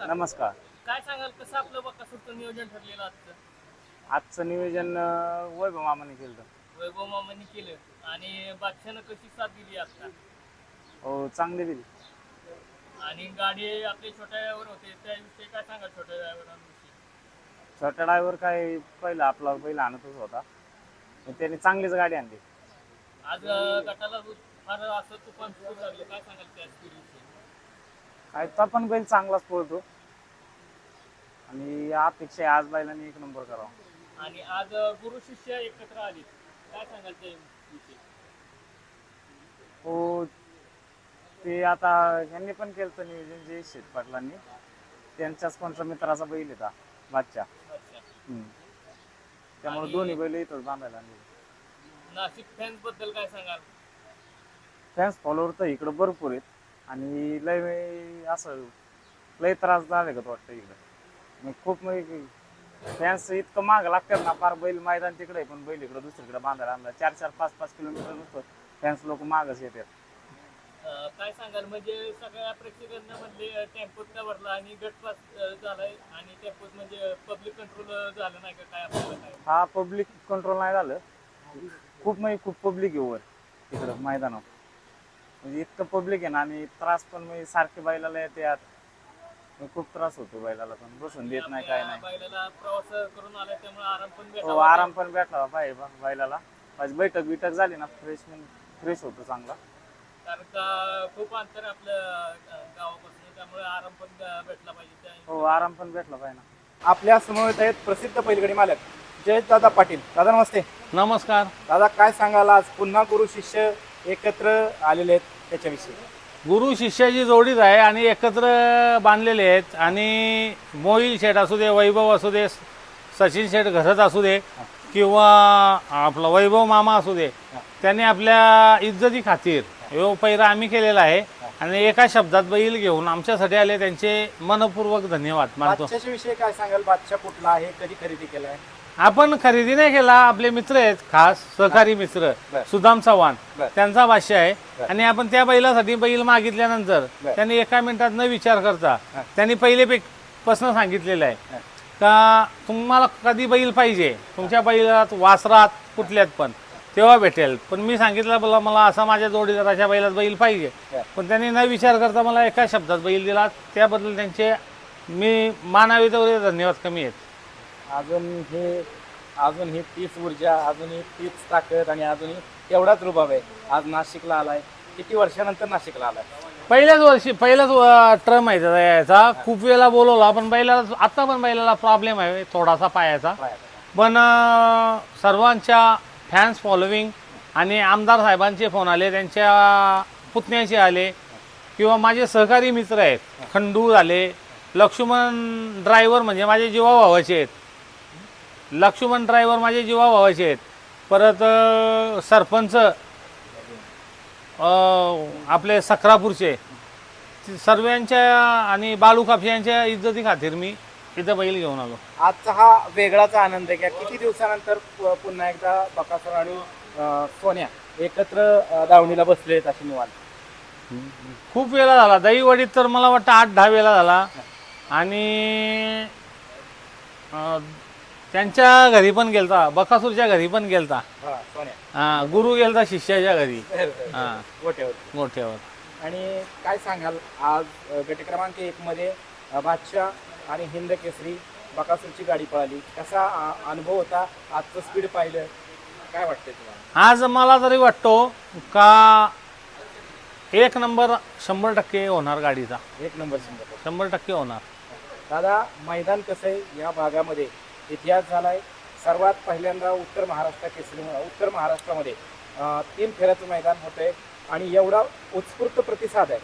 नमस्कार. काय सांगाल कसं आपलं बकासूरचं नियोजन ठरलेलं आजचं? आजचं नियोजन अं, वैभव मामाने केलं होतं. वैभव मामांनी केलं. आणि बादशानं कशी साथ दिली आता? हो चांगली दिली. आणि गाडी आपले छोट्या ड्रायव्हर होते त्याविषयी काय सांगाल छोट्या ड्रायव्हरांविषयी? छोटा ड्रायव्हर काय पहिला आपला पहिला आणतच होता. पण त्याने चांगलीच गाडी आणली. आज अं, गटाला फार असं तुफान सुरू लागलं काय सांगाल त्या स्पीडविषयी काय तो पण बैल चांगलाच पळतो. आणि अपेक्षा आहे आज बैलांनी एक नंबर करावा. आणि आज गुरु शिष्य एकत्र आली. काय सांगाल त्याविषयी हो ते आता ह्यांनी पण केलं नियोजन जे शेत पाटलांनी. त्यांच्याच कोणत्या मित्राचा बैल येता बादच्या अच्छा. त्यामुळे आणि- दोन्ही बैल इथंच बांधायला नाशिक फॅन्सबद्दल काय सांगाल? फॅन्स फॉलोअर तर इकडं भरपूर आहेत. आणि लय असं लय त्रास झाले का वाटतं इकडं. मग खूप फॅन्स इतकं माग लागतात ना फार बैल मैदान तिकडे पण बैल इकडं दुसरीकडे बांधायला आणला. चार चार पाच पाच किलोमीटर नुसतं फॅन्स लोक मागच येतात. काय सांगाल? म्हणजे सगळ्या प्रेक्षकांना म्हणजे टेम्पोत भरला आणि गटपास झालाय आणि टेम्पोत म्हणजे पब्लिक कंट्रोल झालं नाही का? काय आपल्याला काय हा पब्लिक कंट्रोल नाही झालं. खूप म्हणजे खूप पब्लिक आहे वर तिकडं मैदानावर. म्हणजे इतकं पब्लिक आहे ना आणि त्रास पण म्हणजे सारखे बैलाला येते आत खूप त्रास होतो बैलाला पण बसून देत नाही काय नाही. बैलाला प्रवास करून आलाय त्यामुळे आराम पण हो भेटावा आराम पण भेटला पाहिजे बैलाला. माझी बैठक बिठक झाली ना फ्रेश फ्रेश होतो चांगला. कारण का खूप अंतर आहे आपल्या अं, गावापासून त्यामुळे आराम पण अं, भेटला पाहिजे त्या- हो आराम पण भेटला पाहिजे ना. आपल्या समवेत आहेत प्रसिद्ध बैलगाडी मालक जयेश दादा पाटील. दादा नमस्ते. नमस्कार. दादा काय सांगाल आज? पुन्हा गुरु शिष्य एकत्र आलेले आहेत त्याच्याविषयी. गुरु शिष्याची जोडीच आहे आणि एकत्र बांधलेले आहेत. आणि मोहिल शेठ असू दे वैभव असू दे सचिन शेठ घरत असू दे किंवा आपला वैभव मामा असू दे त्यांनी आपल्या इज्जती खातीर ह्यो पैरा आम्ही केलेला आहे. आणि एका शब्दात बैल घेऊन आमच्यासाठी आले. त्यांचे मनपूर्वक धन्यवाद मानतो. बादशाच्या विषयी काय सांगाल? बादशाह कुठला आहे? कधी खरेदी केलाय? आपण खरेदी नाही केला आपले मित्र आहेत खास सहकारी मित्र बर. सुदाम चव्हाण बर. त्यांचा भाष्य आहे बर. आणि आपण त्या बैलासाठी बैल मागितल्यानंतर बर. त्यांनी एका मिनिटात न विचार करता हा. त्यांनी पहिले पे- प्रश्न सांगितलेला आहे. का तुम्हाला कधी बैल पाहिजे तुमच्या बैलात वासरात कुठल्यात पण तेव्हा भेटेल पण मी सांगितलं बोला मला असा माझ्या जोडीदाराच्या बैलात बैल पाहिजे बर. पण त्यांनी न विचार करता मला एका शब्दात बैल दिला त्याबद्दल त्यांचे मी मानावे तेवढे धन्यवाद कमी आहेत अजून हे अजून ही तीच ऊर्जा अजून ही तीच ताकद आणि अजूनही तेवढाच रुबाब आहे. आज नाशिकला आलाय. किती वर्षानंतर नाशिकला आलाय? पहिल्याच वर्षी पहिलाच ट्रम आहे त्याचा याचा. खूप वेळेला बोलवला पण बैलाला आता पण बैलाला प्रॉब्लेम आहे थोडासा पायाचा. पण सर्वांच्या फॅन्स फॉलोविंग आणि आमदार साहेबांचे फोन आले त्यांच्या पुतण्याचे आले किंवा माझे सहकारी मित्र आहेत खंडू झाले लक्ष्मण ड्रायव्हर म्हणजे माझे जीवा भावाचे आहेत. लक्ष्मण ड्रायव्हर माझे जीवा भावाचे आहेत. परत सरपंच आपले सक्रापूरचे सर्वांच्या आणि बालू कापसे यांच्या इज्जती खातीर मी इथं बैल घेऊन आलो. आजचा हा वेगळाच आनंद आहे. की किती दिवसानंतर पु- पुन्हा एकदा बकासूर आणि सोन्या एकत्र दावणीला बसलेत अशी निवांत. खूप वेळा झाला. दहीवडीत तर मला वाटतं आठ दहा वेळा झाला. आणि त्यांच्या घरी पण गेलता बकासूरच्या घरी पण गेलता. हा सोन्या. हा, गुरु गेलता शिष्याच्या घरी. हा. गोट्यावर मोठ्यावर. आणि काय सांगाल आज अ, गट क्रमांक एक मध्ये अ, बादशाह आणि हिंद केसरी बकासूरची गाडी पळाली. कसा अ, अनुभव होता? आजचं स्पीड पाहिलं. काय वाटतंय तुम्हाला? आज मला तरी वाटतो का एक नंबर शंभर टक्के होणार गाडीचा. एक नंबर शंभर शंभर टक्के होणार. दादा मैदान कसं आहे या भागामध्ये? इतिहास झालाय. सर्वात पहिल्यांदा उत्तर महाराष्ट्र केसरी उत्तर महाराष्ट्रामध्ये तीन फेऱ्याचं मैदान होतंय आणि एवढा उत्स्फूर्त प्रतिसाद आहे.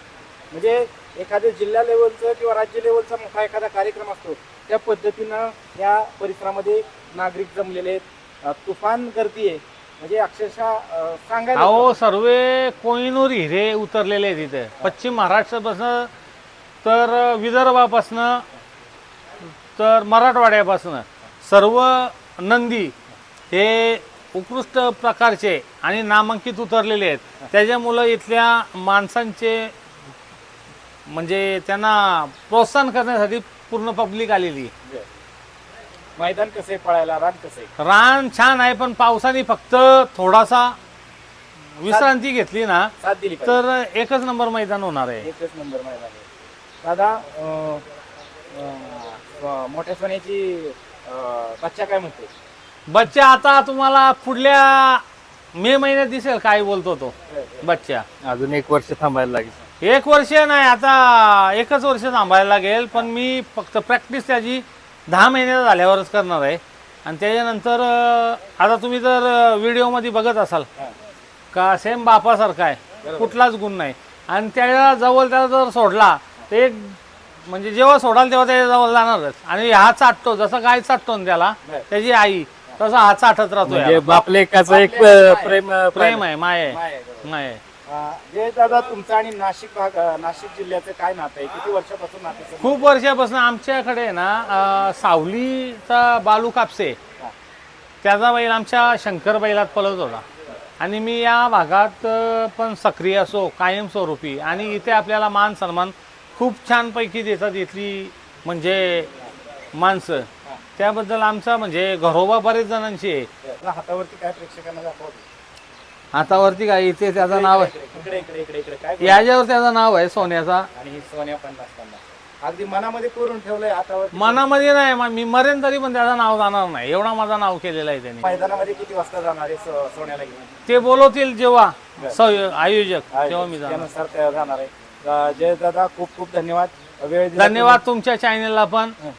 म्हणजे एखाद्या जिल्हा लेवलचं किंवा राज्य लेवलचा मोठा एखादा कार्यक्रम असतो त्या पद्धतीनं या परिसरामध्ये नागरिक जमलेले आहेत. तुफान गर्दी आहे. म्हणजे अक्षरशः सांगायला अहो सर्व कोहिनूर हिरे उतरलेले आहेत इथे. पश्चिम महाराष्ट्रापासून तर विदर्भापासनं तर मराठवाड्यापासनं. सर्व नंदी हे उत्कृष्ट प्रकारचे आणि नामांकित उतरलेले आहेत. त्याच्यामुळं इथल्या माणसांचे म्हणजे त्यांना प्रोत्साहन करण्यासाठी पूर्ण पब्लिक आलेली. मैदान कसं पळायला? रान कसं आहे? रान छान आहे पण पावसाने फक्त थोडासा विश्रांती घेतली ना साथ दिली पाहिजे. तर एकच नंबर मैदान होणार आहे. एकच नंबर मैदान आहे. दादा अं, अं, मोठ्या सोन्याची बच्चा काय म्हणते बच्चा आता तुम्हाला पुढल्या मे महिन्यात दिसेल काय बोलतो तो. बच्चा. अजून एक वर्ष थांबायला लागेल. एक वर्ष नाही आता एकच वर्ष थांबायला लागेल पण मी फक्त प्रॅक्टिस त्याची दहा महिन्यात झाल्यावरच करणार आहे. आणि त्याच्यानंतर अं, आता तुम्ही जर व्हिडिओमध्ये बघत असाल. का सेम बापासारखा आहे कुठलाच गुण नाही. आणि त्याच्याजवळ त्याला जर सोडला तर एक म्हणजे जेव्हा सोडाल तेव्हा त्याच्याजवळ जाणारच आणि हा चाटतो जसं गाय चाटतो ना त्याला. त्याची आई तसा हा चाटत राहतो म्हणजे. बापलेकाचं एक अं, प्रेम प्रेम आहे माय आहे माय आहे, बरोबर. माय आहे अं, जे दादा तुमचं आणि नाशिक भाग अं, नाशिक जिल्ह्याचं काय नातं आहे किती वर्षापासून नातं आहे? खूप वर्षापासून आमच्याकडे आहे ना अं, सावलीचा बालू कापसे हा. त्याचा बैल आमच्या शंकर बैलात पळत होता आणि मी या भागात अं, पण सक्रिय असो कायमस्वरूपी आणि इथे आपल्याला मान सन्मान खूप छानपैकी देतात इथली म्हणजे माणसं. त्याबद्दल आमचा म्हणजे घरोबा बरेच जणांची आहे. हातावरती काय प्रेक्षकांना दाखवतो हातावरती काय? इथे त्याचं नाव आहे. इकडे इकडे इकडे इकडे काय याच्यावर त्याचं नाव आहे सोन्याचा. आणि ही सोन्या अगदी मनामध्ये कोरून ठेवलंय हातावर मनामध्ये नाही म- मी मरेन तरी पण त्याचं नाव जाणार नाही. एवढा माझं नाव केलेलं आहे त्यांनी. मैदानामध्ये किती वाजता जाणार आहे सो- सोन्याला घेऊन? ते बोलवतील जेव्हा स- आयोजक तेव्हा मी जाणार. त्यानुसार जाणार आहे. अं, जय दादा खूप खूप धन्यवाद. वेळ दिला धन्यवाद तुमच्या चॅनलला पण.